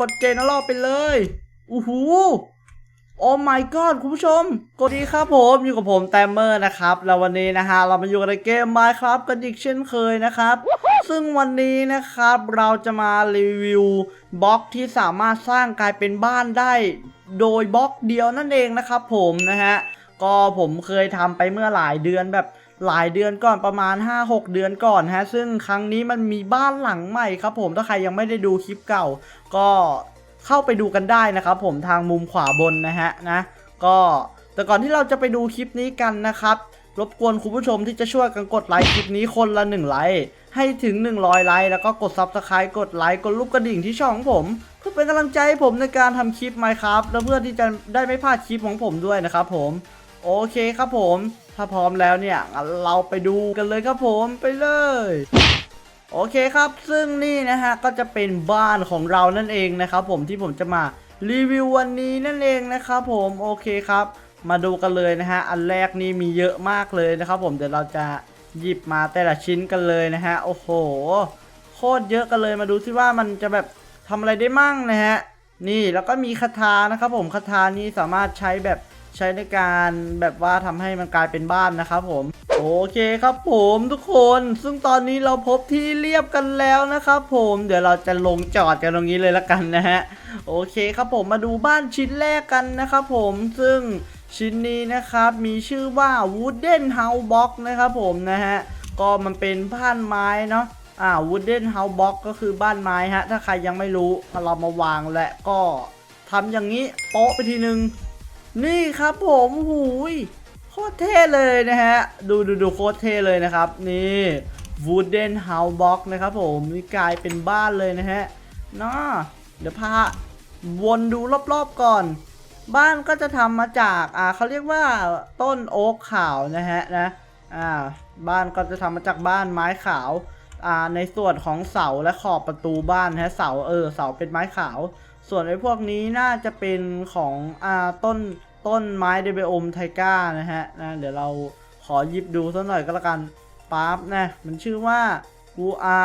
กดเจนรอบไปเลยอู้หูโอ้ my god คุณผู้ชมกดดีครับผมอยู่กับผมแตมเมอร์นะครับ แล้ววันนี้นะฮะเรามาอยู่กันในเกม Minecraft กันอีกเช่นเคยนะครับ ซึ่งวันนี้นะครับเราจะมารีวิวบล็อกที่สามารถสร้างกลายเป็นบ้านได้ โดยบล็อกเดียวนั่นเองนะครับผมนะฮะ ก็ผมเคยทำไปเมื่อหลายเดือนแบบ หลายเดือนก่อนประมาณ 5-6 เดือนก่อนฮะซึ่งครั้งนี้มันมีบ้านหลังใหม่ครับผมถ้าใครยังไม่ได้ดูคลิปเก่า ก็เข้าไปดูกันได้นะครับผมทางมุมขวาบนนะฮะนะก็แต่ก่อนที่เราจะไปดูคลิปนี้กันนะครับรบกวนคุณผู้ชมที่จะช่วยกันกดไลค์คลิปนี้คนละ1ไลค์ให้ถึง 100 ไลค์แล้วก็กด Subscribe กดไลค์กดรูปกระดิ่งที่ช่องของผม เพื่อเป็นกำลังใจให้ผมในการทำคลิป Minecraft และเพื่อที่จะได้ไม่พลาดคลิปของผมด้วยนะครับผม โอเคครับผม ถ้าพร้อมแล้วเนี่ยงั้นเราไปดูกันเลยครับผมไปเลยโอเคครับซึ่งนี่นะฮะก็จะเป็นบ้านของเรานั่นเองนะครับผมที่ผมจะมารีวิววันนี้นั่นเองนะครับผมโอเคครับ มาดูกันเลยนะฮะอันแรกนี่มีเยอะมากเลยนะครับผมเดี๋ยวเราจะหยิบมาแต่ละชิ้นกันเลยนะฮะโอ้โห โคตรเยอะกันเลยมาดูซิว่ามันจะแบบทำอะไรได้มั่งนะฮะนี่แล้วก็มีคาถานะครับผมคาถานี้สามารถใช้แบบ ใช้ในการแบบว่าทำให้มันกลายเป็นบ้านนะครับผม โอเคครับผมทุกคนซึ่งตอนนี้เราพบที่เรียบกันแล้วนะครับผมเดี๋ยวเราจะลงจอดกันตรงนี้เลยละกันนะฮะโอเคครับผมมาดูบ้านชิ้นแรกกันนะครับผมซึ่งชิ้นนี้นะครับมีชื่อว่า Wooden House Box นะครับผมนะฮะก็มันเป็นบ้านไม้เนาะอ่า wooden house box ก็คือบ้านไม้ฮะถ้าใครยังไม่รู้เรามาวางและก็ทำอย่างนี้โป๊ะไปทีนึง นี่ครับผมหูยโคตรเท่เลยนะฮะ ดูดูดูโคตรเท่เลยนะครับ นี่ wooden house box นะครับผมนี่กลายเป็นบ้านเลยนะฮะน่าเดี๋ยวพาวนดูรอบๆก่อน บ้านก็จะทำมาจากอ่าเขาเรียกว่าต้นโอ๊กขาวนะฮะนะอ่าบ้านก็จะทำมาจากบ้านไม้ขาวอ่าในส่วนของเสาและขอบประตูบ้านนะฮะเสาเออเสาเป็นไม้ขาว ส่วนไอ้พวกนี้น่าจะเป็นของอ่าต้นต้นไม้เดเบโอมไทก้านะฮะนะเดี๋ยวเราขอหยิบดูสักหน่อยก็แล้วกันปั๊บนะมันชื่อว่ากูอา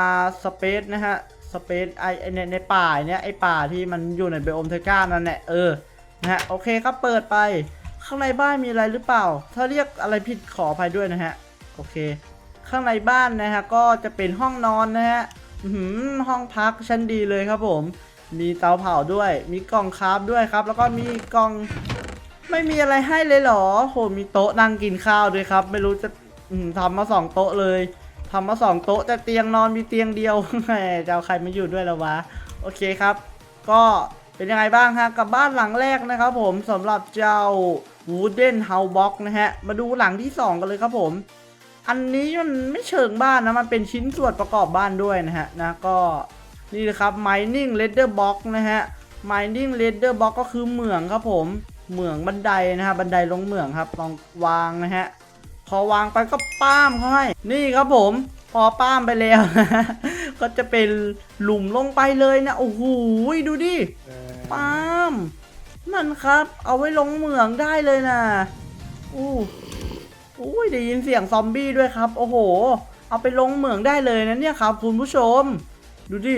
สเปซนะฮะสเปซไอในในป่าเนี่ยไอป่าที่มันอยู่ในเบโอมไทก้านั่นแหละเออนะฮะโอเคครับเปิดไปข้างในบ้านมีอะไรหรือเปล่า ถ้าเรียกอะไรผิดขออภัยด้วยนะฮะโอเค ข้างในบ้านนะฮะก็จะเป็นห้องนอนนะฮะห,ห้องพักชั้นดีเลยครับผม มีเตาเผาด้วย มีกล่องคราฟด้วยครับ แล้วก็มีกล่องไม่มีอะไรให้เลยเหรอโหมีโต๊ะนั่งกินข้าวด้วยครับ ไม่รู้จะทำมาสองโต๊ะเลยทำมาสองโต๊ะแต่เตียงนอนมีเตียงเดียวแหมจะเอาใครมาอยู่ด้วยแล้ววะโอเคครับ ก็เป็นยังไงบ้างฮะกับบ้านหลังแรกนะครับผมสำหรับเจ้า Wooden House Box นะฮะ มาดูหลังที่สองกันเลยครับผม อันนี้มันไม่เชิงบ้านนะ มันเป็นชิ้นส่วนประกอบบ้านด้วยนะฮะนะก็ นี่นะครับ mining leather box นะฮะ mining leather box ก็คือเหมืองครับผม เหมืองบันไดนะฮะ บันไดลงเหมืองครับ ลองวางนะฮะ พอวางไปก็ป้ามเขาให้ นี่ครับผม พอป้ามไปแล้ว ก็จะเป็นหลุมลงไปเลยนะ โอ้โห ดูดิ ป้าม นั่นครับ เอาไว้ลงเหมืองได้เลยนะอู้อุ้ยได้ยินเสียงซอมบี้ด้วยครับ โอ้โห เอาไปลงเหมืองได้เลยนะเนี่ยครับ คุณผู้ชม ดูดิ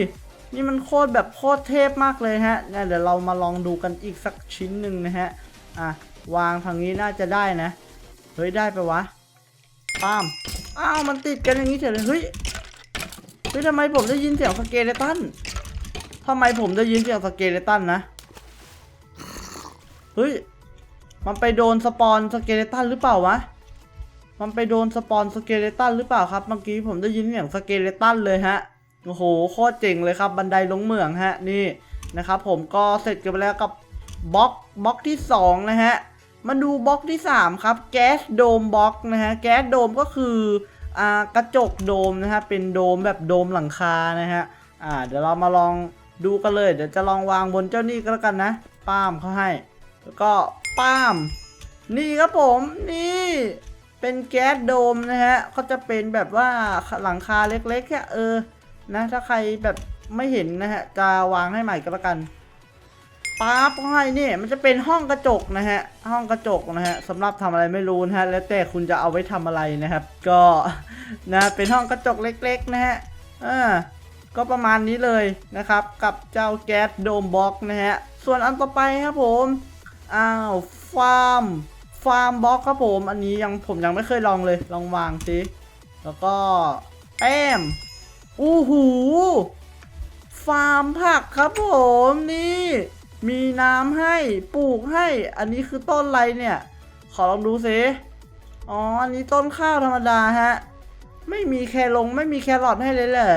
นี่มันโคตรแบบโคตรเทพมากเลยฮะเนี่ยเดี๋ยวเรามาลองดูกันอีกสักชิ้นหนึ่งนะฮะ อะ วางทางนี้น่าจะได้นะ เฮ้ยได้ไปวะป้าม อ้าวมันติดกันอย่างนี้เฉยเลย เฮ้ย เฮ้ยทำไมผมได้ยินเสียงสเกเลตันทำไมผมได้ยินเสียงสเกเลตันนะ เฮ้ย มันไปโดนสปอนสเกเลตันหรือเปล่าวะ มันไปโดนสปอนสเกเลตันหรือเปล่าครับ เมื่อกี้ผมได้ยินเสียงสเกเลตันเลยฮะ โอ้โหโคตรเจ๋งเลยครับบันไดลงเหมืองฮะนี่นะครับผมก็เสร็จกันไปแล้วกับบล็อกบล็อกที่2นะฮะมาดูบล็อกที่ 3 ครับ แก๊สโดมบล็อกนะฮะแก๊สโดมก็คืออ่ากระจกโดมนะฮะเป็นโดมแบบโดมหลังคานะฮะอ่าเดี๋ยวเรามาลองดูกันเลย เดี๋ยวจะลองวางบนเจ้านี่ก็แล้วกันนะป้ามเขาให้ แล้วก็ป้าม นี่ครับผมนี่เป็นแก๊สโดมนะฮะก็จะเป็นแบบว่าหลังคาเล็กๆแค่เออ นะถ้าใครแบบไม่เห็นนะฮะจะวางให้ใหม่ก็แล้วกันปั๊บให้นี่มันจะเป็นห้องกระจกนะฮะห้องกระจกนะฮะสำหรับทำอะไรไม่รู้นะฮะแล้วแต่คุณจะเอาไว้ทำอะไรนะครับ ก็นะเป็นห้องกระจกเล็ก ๆ นะฮะอ่าก็ประมาณนี้เลยนะครับ กับเจ้าแก๊สโดมบ็อกนะฮะส่วนอันต่อไปครับผมอ้าวฟาร์มฟาร์มบ็อกครับผม อันนี้ยังผมยังไม่เคยลองเลยลองวางสิแล้วก็แป้ม อู้หูฟาร์มผักครับผมนี่ มีน้ำให้ปลูกให้ อันนี้คือต้นอะไรเนี่ย ขอลองดูสิอ๋ออันนี้ต้นข้าวธรรมดาฮะ ไม่มีแคลงไม่มีแครอทให้เลยเหรอ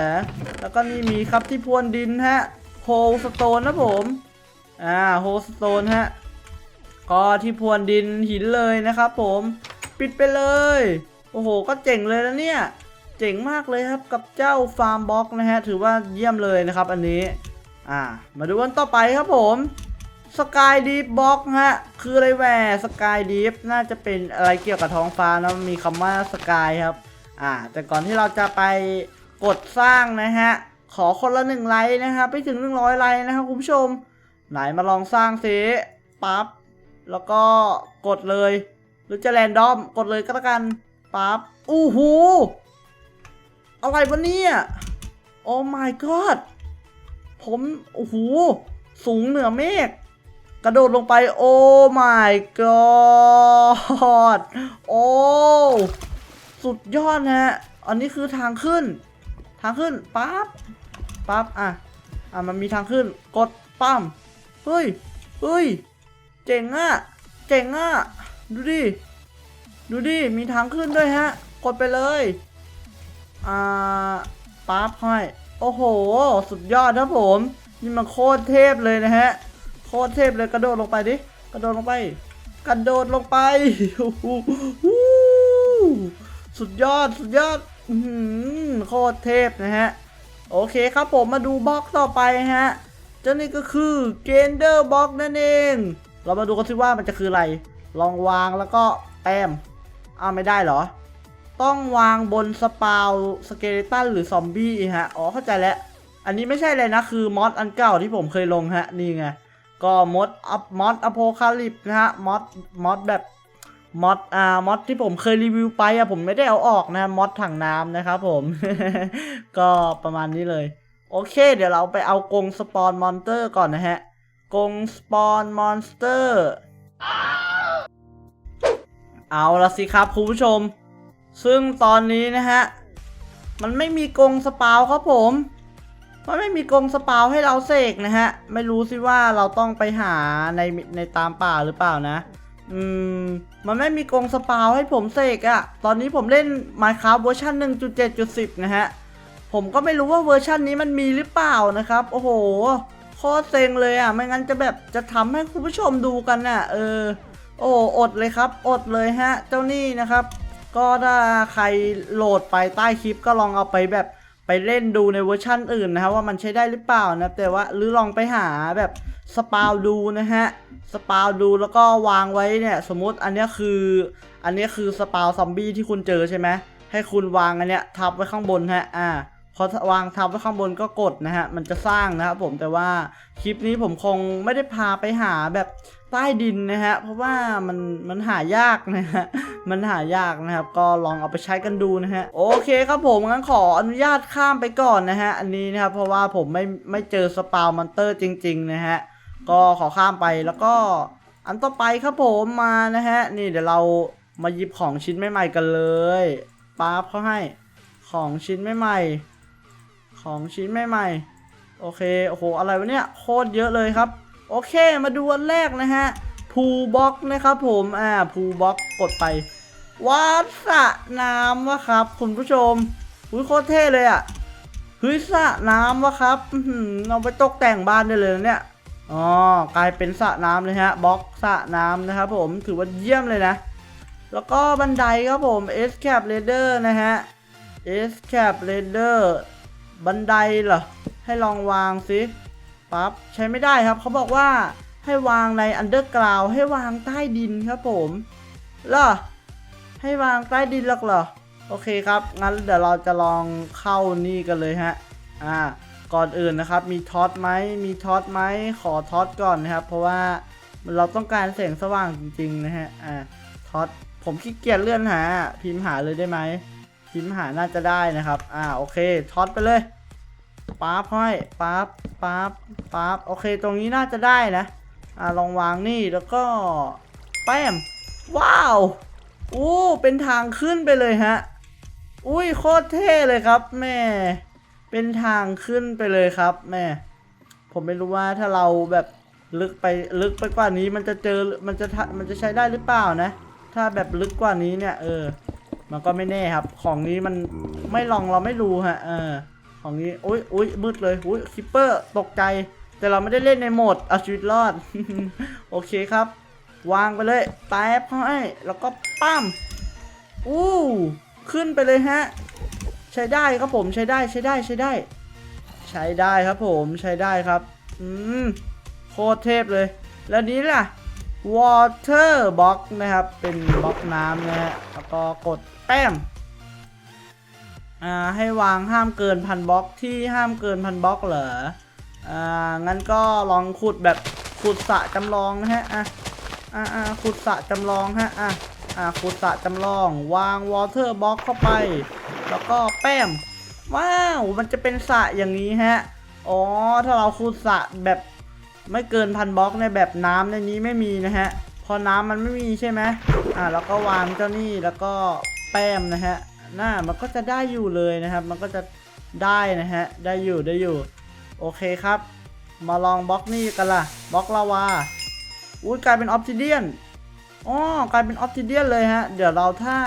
แล้วก็นี่มีครับที่พรวนดินฮะโฮสโตนนะผมอ่าโฮสโตนฮะก็ที่พรวนดินหินเลยนะครับผม ปิดไปเลย โอ้โห ก็เจ๋งเลยนะเนี่ย เจ๋งมากเลยครับกับเจ้าฟาร์มบ็อกนะฮะถือว่าเยี่ยมเลยนะครับอันนี้อ่ามาดูกันต่อไปครับผมสกายดีฟบ็อกฮะคืออะไรแหวสกายดีฟน่าจะเป็นอะไรเกี่ยวกับท้องฟ้านะมีคำว่าสกายครับอ่าแต่ก่อนที่เราจะไปกดสร้างนะฮะขอคนละหนึ่งไลค์นะครับไปถึง100ไลค์นะครับคุณผู้ชม ไหนมาลองสร้างซิปั๊บแล้วก็กดเลย หรือจะแรนดอมกดเลยก็แล้วกันปั๊บอู้หู อะไรวะเนี่ย โอ้ my god ผม โอ้โห สูงเหนือเมฆ กระโดดลงไป โอ้ my god โอ้ สุดยอดนะฮะ อันนี้คือทางขึ้น ทางขึ้น ปั๊บ ปั๊บ อะ อะ มันมีทางขึ้น กดปั้มเฮ้ย เฮ้ย เจ๋งอะเจ๋งอะดูดิ ดูดิ มีทางขึ้นด้วยฮะ กดไปเลย อ่าปั๊บให้โอ้โห สุดยอดครับผม นี่มันโคตรเทพเลยนะฮะ โคตรเทพเลยกระโดดลงไปดิ กระโดดลงไป กระโดดลงไปสุดยอดสุดยอดอโคตรเทพนะฮะ โอเคครับผมมาดูบล็อกต่อไปฮะ เจ้านี่ก็คือเกนเดอร์บล็อกนั่นเอง เรามาดูกันสิว่ามันจะคืออะไร ลองวางแล้วก็แต้มอ้าวไม่ได้เหรอ ต้องวางบนสปาวสเกเลตันหรือซอมบี้ฮะ อ๋อเข้าใจแล้ว อันนี้ไม่ใช่เลยนะ คือมอดอันเก่าที่ผมเคยลงฮะ นี่ไง ก็มดอัพมอดอโพคาลิปนะฮะ มอดมอดแบบมอดอ่ามอดที่ผมเคยรีวิวไปอะผมไม่ได้เอาออกนะมอดถังน้ำนะครับผม ก็ประมาณนี้เลย โอเค เดี๋ยวเราไปเอากงสปอนมอนเตอร์ก่อนนะฮะ กงสปอนมอนสเตอร์ เอาละสิครับคุณผู้ชม ซึ่งตอนนี้นะฮะ มันไม่มีกรงสปาวครับผม มันไม่มีกรงสปาวให้เราเสกนะฮะ ไม่รู้สิว่าเราต้องไปหาในในตามป่าหรือเปล่านะ อืม มันไม่มีกรงสปาวให้ผมเสกอะ ตอนนี้ผมเล่น Minecraft เวอร์ชัน1.7.10 นะฮะ ผมก็ไม่รู้ว่าเวอร์ชันนี้มันมีหรือเปล่านะครับ โอ้โหโคตรเซ็งเลยอะ ไม่งั้นจะแบบจะทำให้คุณผู้ชมดูกันน่ะ เออ โอ้อดเลยครับ อดเลยฮะ เจ้านี่นะครับ ก็ถ้าใครโหลดไปใต้คลิปก็ลองเอาไปแบบไปเล่นดูในเวอร์ชั่นอื่นนะครับว่ามันใช้ได้หรือเปล่านะแต่ว่าหรือลองไปหาแบบสปาวดูนะฮะสปาวดูแล้วก็วางไว้เนี่ยสมมติอันนี้คือ อันนี้คือสปาวซอมบี้ที่คุณเจอใช่ไหมให้คุณวางอันเนี้ยทับไว้ข้างบนฮะอ่า พอวางทับไว้ข้างบนก็กดนะฮะ มันจะสร้างนะครับผมแต่ว่าคลิปนี้ผมคงไม่ได้พาไปหาแบบใต้ดินนะฮะ เพราะว่ามันมันหายากนะฮะ มันหายากนะครับ ก็ลองเอาไปใช้กันดูนะฮะ โอเคครับผมงั้นขออนุญาตข้ามไปก่อนนะฮะ อันนี้นะครับ เพราะว่าผมไม่ไม่เจอสปาวมอนเตอร์จริง ๆ นะฮะ ก็ขอข้ามไปแล้วก็อันต่อไปครับผมมานะฮะ นี่เดี๋ยวเรามาหยิบของชิ้นใหม่ๆกันเลยป๊าบเขาให้ของชิ้นใหม่ๆ ของชิ้นใหม่ๆ โอเค โอ้โห อะไรวะเนี่ย โคตรเยอะเลยครับ โอเค มาดูอันแรกนะฮะพูบ็อกนะครับผม อ่าพูบ็อกกดไป วัดสระน้ำวะครับ คุณผู้ชมอุ้ยโคตรเท่เลยอะ่ะเฮ้ยสระน้ำวะครับอื้อหือเอาไปตกแต่งบ้านได้เลยนะเนี่ย อ๋อ กลายเป็นสระน้ำเลยฮะ บล็อกสระน้ำนะครับผม ถือว่าเยี่ยมเลยนะ แล้วก็บันไดครับผม S cap ladder นะฮะ S cap ladder บันไดเหรอ ให้ลองวางสิปั๊บใช้ไม่ได้ครับ เขาบอกว่าให้วางใน underground ให้วางใต้ดินครับผมเหรอ ให้วางใต้ดินหรอกเหรอ โอเคครับ งั้นเดี๋ยวเราจะลองเข้านี่กันเลยฮะ อ่า ก่อนอื่นนะครับ มีท็อตไหม มีท็อตไหม ขอท็อตก่อนนะครับ เพราะว่าเราต้องการแสงสว่างจริงๆนะฮะ อ่า ท็อต ผมขี้เกียจเลื่อนหา พิมพ์หาเลยได้ไหม พิมหาน่าจะได้นะครับ อ่า โอเคท็อตไปเลยปั๊บห้อยปั๊บปั๊บปั๊บโอเค ตรงนี้น่าจะได้นะ อ่า ลองวางนี่ แล้วก็ แป้ม ว้าวอู้เป็นทางขึ้นไปเลยฮะ อุ้ย โคตรเท่เลยครับ แม่ เป็นทางขึ้นไปเลยครับ แม่ ผมไม่รู้ว่าถ้าเราแบบลึกไปลึกไปกว่านี้มันจะเจอ มันจะ มันจะใช้ได้หรือเปล่านะ ถ้าแบบลึกกว่านี้เนี่ย เออ มันก็ไม่แน่ครับ ของนี้มันไม่ลองเราไม่รู้ฮะเออของนี้อุ้ยอุ้ยมืดเลยอุ้ยคิปเปอร์ตกใจ แต่เราไม่ได้เล่นในโหมดเอาชีวิตรอด โอเคครับ วางไปเลยแป๊บให้แล้วก็ปั้มอู้ขึ้นไปเลยฮะ ใช้ได้ครับผมใช้ได้ใช้ได้ใช้ได้ ใช้ได้ครับผมใช้ได้ครับ อืมโคตรเทพเลย แล้วนี้ล่ะ water box นะครับ เป็นบล็อกน้ำนะฮะแล้วก็กด แป้มอ่าให้วางห้ามเกินพันบล็อกที่ห้ามเกินพันบล็อกเหรออ่างั้นก็ลองขุดแบบขุดสะจำลองนะฮะอะอ่าอ่าขุดสะจำลองฮะอะอ่าขุดสะจำลอง วาง water box เข้าไป แล้วก็แป้มว้าวมันจะเป็นสะอย่างนี้ฮะอ๋อถ้าเราขุดสะแบบไม่เกินพันบล็อกในแบบน้ำในนี้ไม่มีนะฮะพอน้ำมันไม่มีใช่ไหมอ่าแล้วก็วางเจ้านี่แล้วก็ แป้มนะฮะหน้ามันก็จะได้อยู่เลยนะครับ มันก็จะได้นะฮะได้อยู่ได้อยู่ โอเคครับ มาลองบล็อกนี่กันล่ะบล็อกลาวาอุ้ยกลายเป็นออ s ซิเดียนอ๋อกลายเป็นออ s ซิเดียนเลยฮะ เดี๋ยวเราถ้า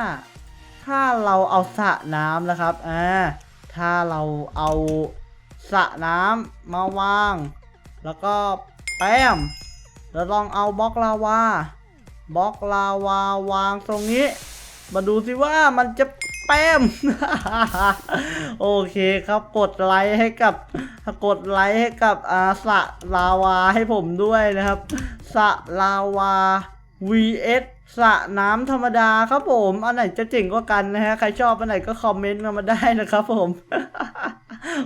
ถ้าเราเอาสระน้ำนะครับอ่าถ้าเราเอาสระน้ำมาวาง แล้วก็แป้มแล้วลองเอาบล็อกลาวาบล็อกลาวาวางตรงนี้ มาดูสิว่ามันจะแป้ม โอเคครับกดไลค์ให้กับกดไลค์ให้กับอาสะลาวาให้ผมด้วยนะครับ สะลาวา vs สระน้ำธรรมดาครับผม อันไหนจะเจ๋งกว่ากันนะฮะ ใครชอบอันไหนก็คอมเมนต์มามาได้นะครับผม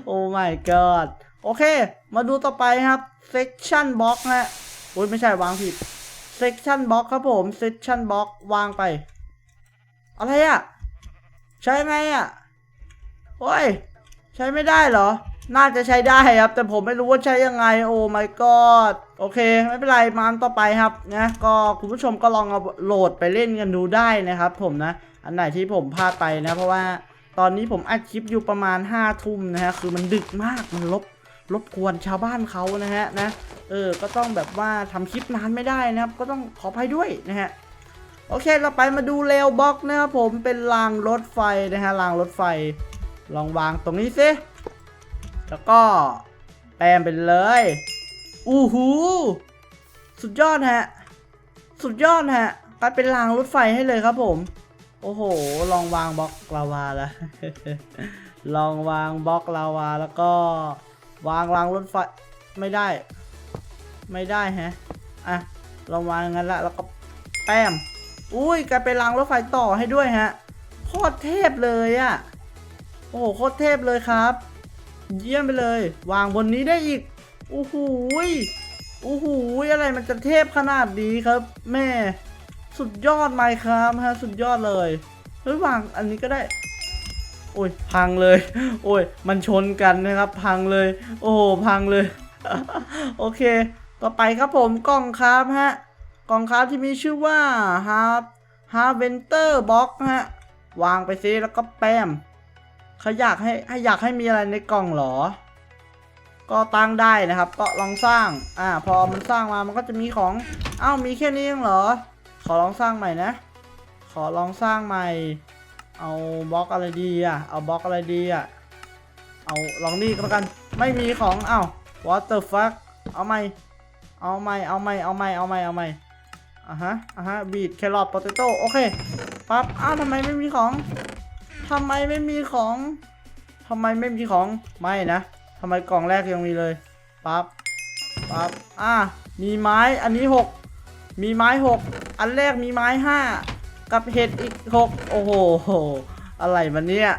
โอ้ my god โอเค มาดูต่อไปครับ section box ฮะ โอ้ยไม่ใช่วางผิด section box ครับผม section box วางไป อะไรอะใช้ไงอะโอ้ย ใช้ไม่ได้เหรอ น่าจะใช้ได้ครับ แต่ผมไม่รู้ว่าใช้ยังไง โอ้ my god โอเค ไม่เป็นไรมาต่อไปครับนะก็คุณผู้ชมก็ลองเอาโหลดไปเล่นกันดูได้นะครับ ผมนะ อันไหนที่ผมพลาดไปนะ เพราะว่าตอนนี้ผมอัดคลิปอยู่ประมาณ5้าทุ่มนะฮะ คือมันดึกมากมันรบรบกวนชาวบ้านเขานะฮะนะ เออ ก็ต้องแบบว่าทำคลิปนานไม่ได้นะครับ ก็ต้องขออภัยด้วยนะฮะ โอเคเราไปมาดูเรลบ็อกนะครับผมเป็นรางรถไฟนะฮะรางรถไฟ ลองวางตรงนี้สิแล้วก็แปมไปเลยอู้หูสุดยอดฮะ สุดยอดฮะกลายเป็นรางรถไฟให้เลยครับผม โอ้โห ลองวางบล็อกลาวาแล้วลองวางบล็อกลาวาแล้วก็วางรางรถไฟไม่ได้ ไม่ได้ฮะอะลองวางงั้นละแล้วก็แป้ม อุ้ยกลายเป็นรางรถไฟต่อให้ด้วยฮะโคตรเทพเลยอะ่ะ โอ้โหโคตรเทพเลยครับ เยี่ยมไปเลย วางบนนี้ได้อีกโอ้โหโอ้โหอะไรมันจะเทพขนาดนี้ครับ แม่สุดยอดไหมครับฮะสุดยอดเลยเฮ้ยวางอันนี้ก็ได้ โอ้ยพังเลย โอ้ยมันชนกันนะครับ พังเลย โอ้โหพังเลย โอเค ต่อไปครับผมกล่องครับฮะ กล่องครับที่มีชื่อว่า h a r h a r v e n t e r Box ฮะ วางไปซิแล้วก็แปมเขาอยากให้ให้อยากให้มีอะไรในกล่องเหรอ ก็ตั้งได้นะครับ ก็ลองสร้าง อ่า พอมันสร้างมา มันก็จะมีของ อ้าว มีแค่นี้เองเหรอ ขอลองสร้างใหม่นะ ขอลองสร้างใหม่ เอาบล็อกอะไรดีอะ เอาบล็อกอะไรดีอะ เอาลองนี่ก็แล้วกัน ไม่มีของ อ้า what the fuck เอาใหม่ เอาใหม่ เอาใหม่ เอาใหม่ เอาใหม่ เอาใหม่ อะฮะอะฮะบีดแครอทโปเตโต้โอเคปั๊บอ้าวทำไมไม่มีของทำไมไม่มีของทำไมไม่มีของไม่นะทำไมกล่องแรกยังมีเลยปั๊บปั๊บอะมีไม้อันนี้หกมีไม้หกอันแรกมีไม้ห้ากับเห็ดอีกหกโอ้โห อะไรมันเนี่ย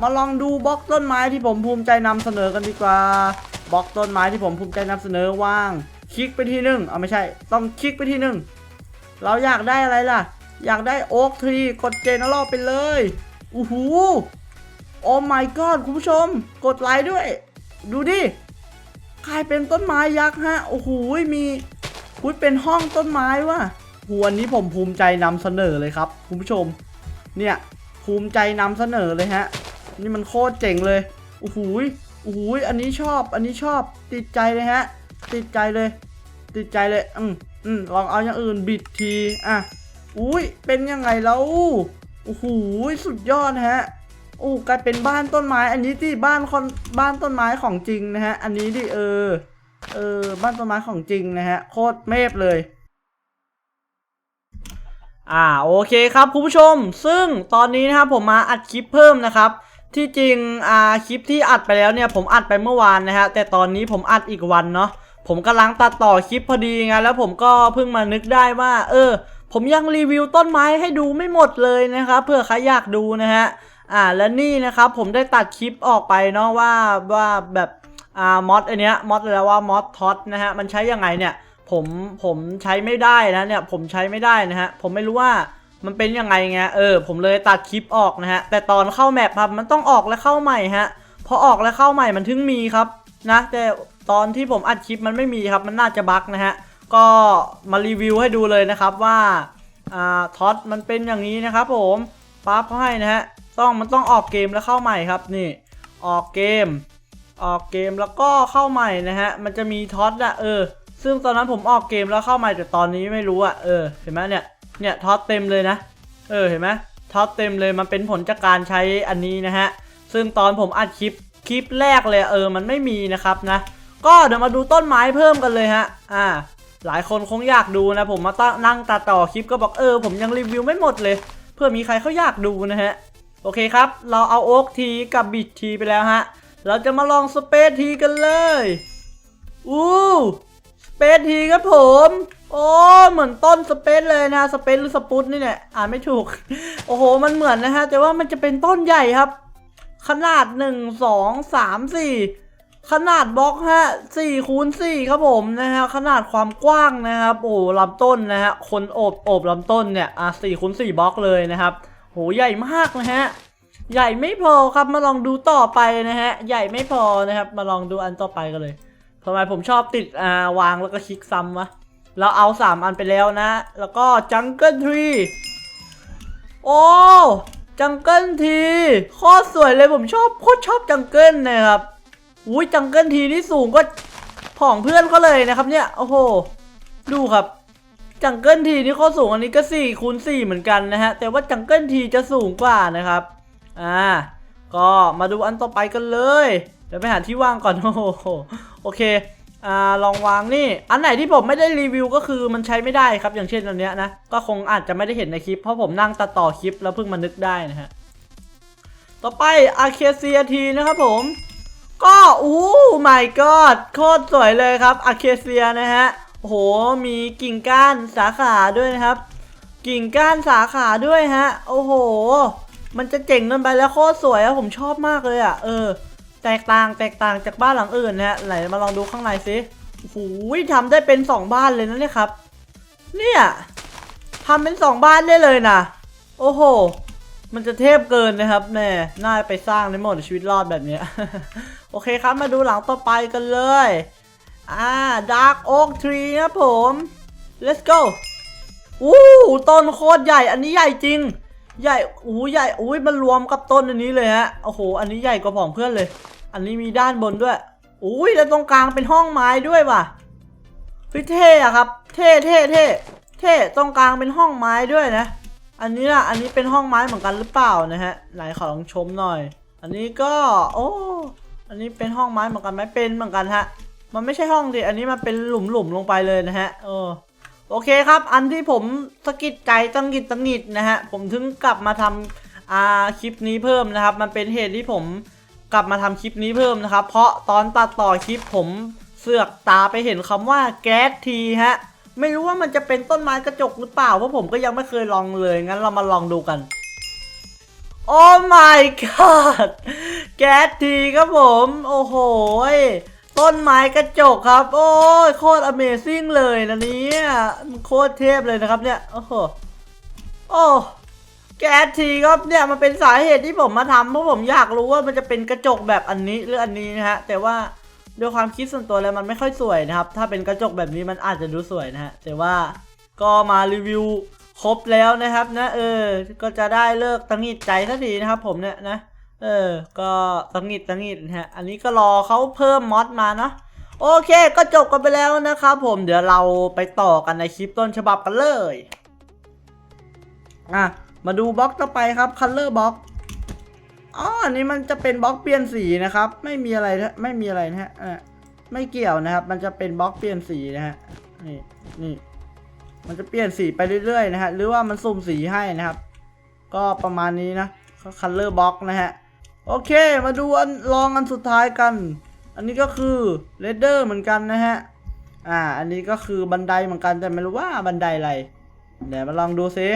มาลองดูบล็อกต้นไม้ที่ผมภูมิใจนำเสนอกันดีกว่า บล็อกต้นไม้ที่ผมภูมิใจนำเสนอว่าง คลิกไปที่หนึ่งเอาไม่ใช่ ต้องคลิกไปที่หนึ่งเราอยากได้อะไรล่ะ อยากได้โอ๊กทรีกดเจนอลไปเลยอู้หูโอ้ my god คุณผู้ชม กดไลค์ด้วย ดูดิกลายเป็นต้นไม้ยักษ์ฮะโอ้โหมีคุยเป็นห้องต้นไม้ว่ะหัวนี้ผมภูมิใจนำเสนอเลยครับ คุณผู้ชม เนี่ยภูมิใจนำเสนอเลยฮะ นี่มันโคตรเจ๋งเลยโอ้โห อ้ยอันนี้ชอบ อันนี้ชอบติดใจเลยฮะ ติดใจเลย ติดใจเลย อืมอืมลองเอาอย่างอื่นบิดที อะ อุ้ยเป็นยังไงแล้วโอ้โหสุดยอดฮะโอ้กลายเป็นบ้านต้นไม้ อันนี้ที่บ้านคนบ้านต้นไม้ของจริงนะฮะ อันนี้ดิเออ เออ บ้านต้นไม้ของจริงนะฮะ โคตรเมฟเลยอ่าโอเคครับคุณผู้ชม ซึ่งตอนนี้นะครับผมมาอัดคลิปเพิ่มนะครับ ที่จริงอ่าคลิปที่อัดไปแล้วเนี่ยผมอัดไปเมื่อวานนะฮะแต่ตอนนี้ผมอัดอีกวันเนาะผมกำลังตัดต่อคลิปพอดีไงแล้วผมก็เพิ่งมานึกได้ว่า เออ ผมยังรีวิวต้นไม้ให้ดูไม่หมดเลยนะครับเผื่อใครอยากดูนะฮะอ่าและนี่นะครับผมได้ตัดคลิปออกไปเนาะว่าว่าแบบอ่ามอดอันเนี้ยมอดแล้วว่ามอดท็อตนะฮะมันใช้ยังไงเนี่ยผมผมใช้ไม่ได้นะเนี่ยผมใช้ไม่ได้นะฮะผมไม่รู้ว่า มันเป็นยังไงไงเออผมเลยตัดคลิปออกนะฮะแต่ตอนเข้าแมปครับมันต้องออกและเข้าใหม่ฮะพอออกและเข้าใหม่มันถึงมีครับนะแต่ตอนที่ผมอัดคลิปมันไม่มีครับมันน่าจะบั๊กนะฮะก็มารีวิวให้ดูเลยนะครับว่าอ่าท็อตมันเป็นอย่างนี้นะครับผมปั๊บเขาให้นะฮะต้องมันต้องออกเกมแล้วเข้าใหม่ครับนี่ออกเกม ออกเกมแล้วก็เข้าใหม่นะฮะมันจะมีท็อตอะเออซึ่งตอนนั้นผมออกเกมแล้วเข้าใหม่แต่ตอนนี้ไม่รู้อะเออเห็นไหมเนี่ย เนี่ยท็อตเต็มเลยนะ เออเห็นไหมท็อตเต็มเลยมันเป็นผลจากการใช้อันนี้นะฮะ ซึ่งตอนผมอัดคลิปคลิปแรกเลยเออมันไม่มีนะครับนะ ก็เดี๋ยวมาดูต้นไม้เพิ่มกันเลยฮะ อ่า หลายคนคงอยากดูนะ ผมมาตั้งนั่งตัดต่อคลิปก็บอกเออ ผมยังรีวิวไม่หมดเลย เพื่อมีใครเขาอยากดูนะฮะ โอเคครับ เราเอาโอ๊กทีกับบิดทีไปแล้วฮะ เราจะมาลองสเปซทีกันเลย อู้ เปซทีครับผม โอ้เหมือนต้นสเปซเลยนะสเปซหรือสปุตนี่แหละอ่านไม่ถูก โอ้โห มันเหมือนนะฮะ แต่ว่ามันจะเป็นต้นใหญ่ครับ ขนาดหนึ่งสองสามสี่ขนาดบล็อกฮะสี่คูณสี่ครับผมนะฮะขนาดความกว้างนะครับ โอ้ลำต้นนะฮะคนโอบโอบลำต้นเนี่ยอะสี่คูณสี่บล็อกเลยนะครับโหใหญ่มากนะฮะใหญ่ไม่พอครับมาลองดูต่อไปนะฮะ ใหญ่ไม่พอนะครับ มาลองดูอันต่อไปกันเลย ทำไมผมชอบติดอ่าวางแล้วก็คลิกซ้ำวะ เราเอาสามอันไปแล้วนะ แล้วก็จังเกิลทรีโอ้จังเกิลทีโคตรสวยเลยผมชอบโคตรชอบจังเกิลนะครับอุ้ยจังเกิลทีนี่สูงก็ของเพื่อนเขาเลยนะครับเนี่ยโอ้โหดูครับจังเกิลทีนี่โคตรสูงอันนี้ก็4คูณ4เหมือนกันนะฮะแต่ว่าจังเกิลทีจะสูงกว่านะครับอ่าก็มาดูอันต่อไปกันเลย ดี๋ยวไปหาที่ว่างก่อนโอ้โหโอเคอ่าลองวางนี่ อันไหนที่ผมไม่ได้รีวิวก็คือมันใช้ไม่ได้ครับ อย่างเช่นอันเนี้ยนะ ก็คงอาจจะไม่ได้เห็นในคลิป เพราะผมนั่งตัดต่อคลิปแล้วเพิ่งมานึกได้นะฮะ ต่อไป a r c a c i a T นะครับผม ก็อู้ my god โคตรสวยเลยครับ a r c a c i a นะฮะโอ้โหมีกิ่งก้านสาขาด้วยนะครับ กิ่งก้านสาขาด้วยฮะ โอ้โห มันจะเจ๋งเกินไปแล้วโคตรสวยอะผมชอบมากเลยอะเออ แตกต่างแตกต่างจากบ้านหลังอื่นนะฮะไหนมาลองดูข้างในสิโอ้โหทำได้เป็นสองบ้านเลยนะเนี่ยครับ เนี่ยทำเป็นสองบ้านได้เลยนะโอ้โห มันจะเทพเกินนะครับแม่น่าไปสร้างในหมดชีวิตรอดแบบเนี้ยโอเคครับมาดูหลังต่อไปกันเลย อ่า Dark Oak Tree นะผม let's go อู้ต้นโคตรใหญ่อันนี้ใหญ่จริง ใหญ่อู้ใหญ่อุ้ยมันรวมกับต้นอันนี้เลยฮะโอ้โหอันนี้ใหญ่กว่าของเพื่อนเลย อันนี้มีด้านบนด้วยอุ้ยแล้วตรงกลางเป็นห้องไม้ด้วยว่ะเฮ้ยเท่อะครับ เท่เท่เท่เท่ตรงกลางเป็นห้องไม้ด้วยนะ อันนี้ล่ะอันนี้เป็นห้องไม้เหมือนกันหรือเปล่านะฮะไหนขอลองชมหน่อย อันนี้ก็ โอ้อันนี้เป็นห้องไม้เหมือนกันไหมเป็นเหมือนกันฮะมันไม่ใช่ห้องดิอันนี้มันเป็นหลุมๆลงไปเลยนะฮะเออ โอเคครับ อันที่ผมสะกิดใจตั้งกิดตั้งกิดนะฮะ ผมถึงกลับมาทำอ่าคลิปนี้เพิ่มนะครับ มันเป็นเหตุที่ผมกลับมาทำคลิปนี้เพิ่มนะครับ เพราะตอนตัดต่อคลิปผมเสือกตาไปเห็นคำว่าแก๊สทีฮะ ไม่รู้ว่ามันจะเป็นต้นไม้กระจกหรือเปล่า เพราะผมก็ยังไม่เคยลองเลย งั้นเรามาลองดูกัน โอ้ my god แก๊สทีครับผม โอ้โห ต้นไม้กระจกครับ โอ้ยโคตร Amazing เลยนะเนี่ยมันโคตรเทพเลยนะครับเนี่ย โอ้โหโอ้แก๊สทีครับเนี่ยมันเป็นสาเหตุที่ผมมาทำเพราะผมอยากรู้ว่ามันจะเป็นกระจกแบบอันนี้หรืออันนี้นะฮะ แต่ว่าด้วยความคิดส่วนตัวแล้วมันไม่ค่อยสวยนะครับ ถ้าเป็นกระจกแบบนี้มันอาจจะดูสวยนะฮะ แต่ว่าก็มารีวิวครบแล้วนะครับนะเออ ก็จะได้เลิกตังหิดใจสักทีนะครับผมเนี่ยนะ เออ ก็ตังหิดตังหิดนะฮะ อันนี้ก็รอเขาเพิ่มมอดมาเนาะ โอเค ก็จบกันไปแล้วนะครับผม เดี๋ยวเราไปต่อกันในคลิปต้นฉบับกันเลย อะ มาดูบล็อกต่อไปครับ color box อ๋อ อันนี้มันจะเป็นบล็อกเปลี่ยนสีนะครับ ไม่มีอะไร ไม่มีอะไรนะฮะอะไม่เกี่ยวนะครับ มันจะเป็นบล็อกเปลี่ยนสีนะฮะ นี่ นี่ มันจะเปลี่ยนสีไปเรื่อยๆนะฮะ หรือว่ามันสุ่มสีให้นะครับ ก็ประมาณนี้นะ color box นะฮะ โอเค มาดูอันลองอันสุดท้ายกัน อันนี้ก็คือเลเดอร์เหมือนกันนะฮะ อ่า อันนี้ก็คือบันไดเหมือนกันแต่ไม่รู้ว่าบันไดอะไร เดี๋ยวมาลองดูซิ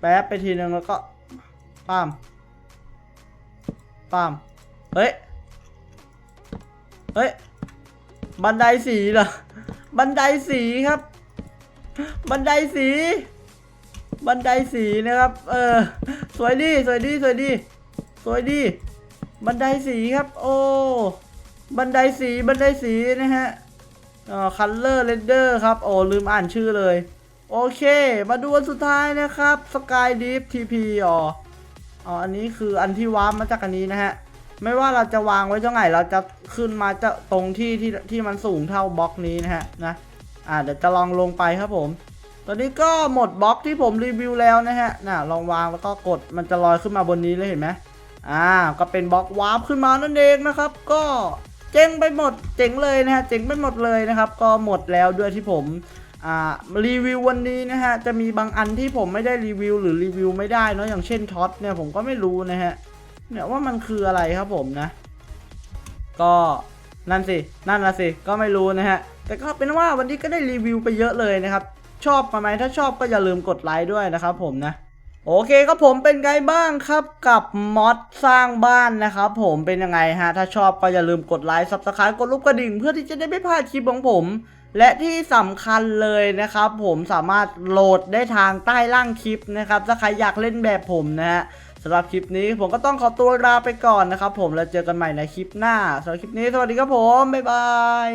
แป๊บไปทีนึงแล้วก็ป้ามป้าม เฮ้ย เฮ้ย บันไดสีเหรอ บันไดสีครับ บันไดสี บันไดสีนะครับ เออ สวยดี สวยดี สวยดี สวยดี บันไดสีครับ โอ้ บันไดสี บันไดสีนะฮะเอ่อ color render ครับ โอ้ ลืมอ่านชื่อเลย โอเค มาดูอันสุดท้ายนะครับ Sky Deep TP อ๋ออ๋อ อันนี้คืออันที่วาร์ปมาจากอันนี้นะฮะ ไม่ว่าเราจะวางไว้ตรงไหน เราจะขึ้นมาจะตรงที่ที่ที่มันสูงเท่าบล็อกนี้นะฮะ นะ อ่า เดี๋ยวจะลองลงไปครับผม ตอนนี้ก็หมดบล็อกที่ผมรีวิวแล้วนะฮะ น่ะ ลองวางแล้วก็กด มันจะลอยขึ้นมาบนนี้เลยเห็นไหม อ่าก็เป็นบล็อกวาร์ปขึ้นมานั่นเองนะครับ ก็เจ๋งไปหมดเจ๋งเลยนะฮะเจ๋งไปหมดเลยนะครับ ก็หมดแล้วด้วยที่ผมอ่ารีวิววันนี้นะฮะจะมีบางอันที่ผมไม่ได้รีวิวหรือรีวิวไม่ได้เนาะอย่างเช่นท็อตเนี่ยผมก็ไม่รู้นะฮะเนี่ยว่ามันคืออะไรครับผมนะ ก็นั่นสินั่นละสิก็ไม่รู้นะฮะแต่ก็เป็นว่าวันนี้ก็ได้รีวิวไปเยอะเลยนะครับ ชอบไหมถ้าชอบก็อย่าลืมกดไลค์ด้วยนะครับผมนะ โอเคครับผมเป็นไงบ้างครับกับมอดสร้างบ้านนะครับผมเป็นยังไงฮะ ถ้าชอบก็อย่าลืมกดไลค์ซับสไครต์กดรูปกระดิ่ง เพื่อที่จะได้ไม่พลาดคลิปของผม และที่สำคัญเลยนะครับผมสามารถโหลดได้ทางใต้ล่างคลิปนะครับถ้าใครอยากเล่นแบบผมนะฮะสำหรับคลิปนี้ผมก็ต้องขอตัวลาไปก่อนนะครับผมแล้วเจอกันใหม่ในคลิปหน้าสำหรับคลิปนี้สวัสดีครับผมบ๊ายบาย